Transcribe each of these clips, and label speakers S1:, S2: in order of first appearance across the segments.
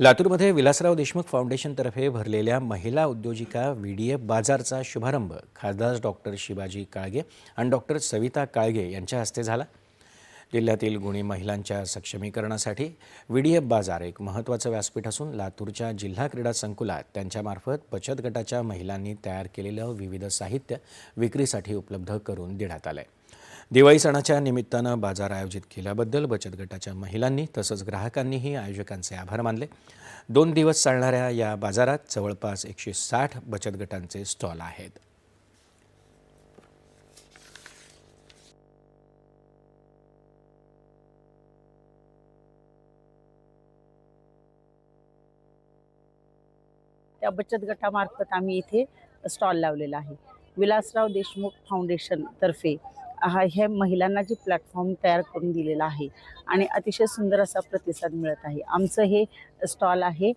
S1: लातूरमध्ये विलासराव देशमुख फाउंडेशनतर्फे भरलेल्या महिला उद्योजिका व्ही डी एफ बाजारचा शुभारंभ खासदार डॉक्टर शिवाजी काळगे आणि डॉक्टर सविता काळगे यांच्या हस्ते झाला. जिल्ह्यातील गुणी महिलांच्या सक्षमीकरणासाठी व्ही डी एफ बाजार एक महत्त्वाचं व्यासपीठ असून लातूरच्या जिल्हा क्रीडा संकुलात त्यांच्यामार्फत बचत गटाच्या महिलांनी तयार केलेलं विविध साहित्य विक्रीसाठी उपलब्ध करून देण्यात आलं आहे दिवाळी सणाच्या निमित्तानं बाजार आयोजित केल्याबद्दल बचत गटाच्या महिलांनी तसंच ग्राहकांनीही आयोजकांचे आभार मानले. दोन दिवस चालणाऱ्या या बाजारात जवळपास एकशे साठ बचत गटांचे स्टॉल आहेत.
S2: त्या बचत गटामार्फत आम्ही इथे स्टॉल लावलेला आहे. विलासराव देशमुख फाउंडेशन तर्फे हा हे महिलांना जे प्लॅटफॉर्म तयार करून दिलेला आहे आणि अतिशय सुंदर असा प्रतिसाद मिळत आहे. आमचं हे स्टॉल आहे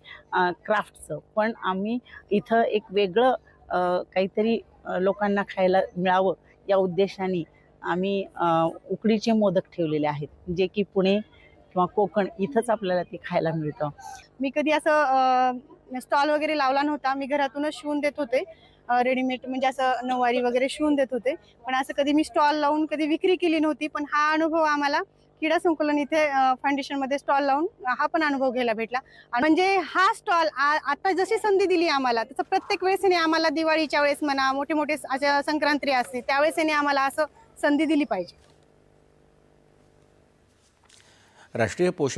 S2: क्राफ्टचं पण आम्ही इथं एक वेगळं काहीतरी लोकांना खायला मिळावं या उद्देशाने आम्ही उकडीचे मोदक ठेवलेले आहेत. जे की पुणे किंवा कोकण इथंच आपल्याला ते खायला मिळतं.
S3: मी कधी असं स्टॉल वगैरे लावला नव्हता. मी घरातूनच शिवून देत होते. रेडीमेड म्हणजे असं नऊवारी वगैरे शिवून देत होते. पण असं कधी मी स्टॉल लावून कधी विक्री केली नव्हती पण हा अनुभव आम्हाला क्रीडा संकुलन इथे फाउंडेशनमध्ये स्टॉल लावून हा पण अनुभव घ्यायला भेटला. म्हणजे हा स्टॉल आता जशी संधी दिली आम्हाला तसं प्रत्येक वेळेस याने आम्हाला दिवाळीच्या वेळेस म्हणा मोठे मोठे संक्रांती असते त्यावेळेस याने आम्हाला असं संधी दिली पाहिजे.
S1: राष्ट्रीय पोषण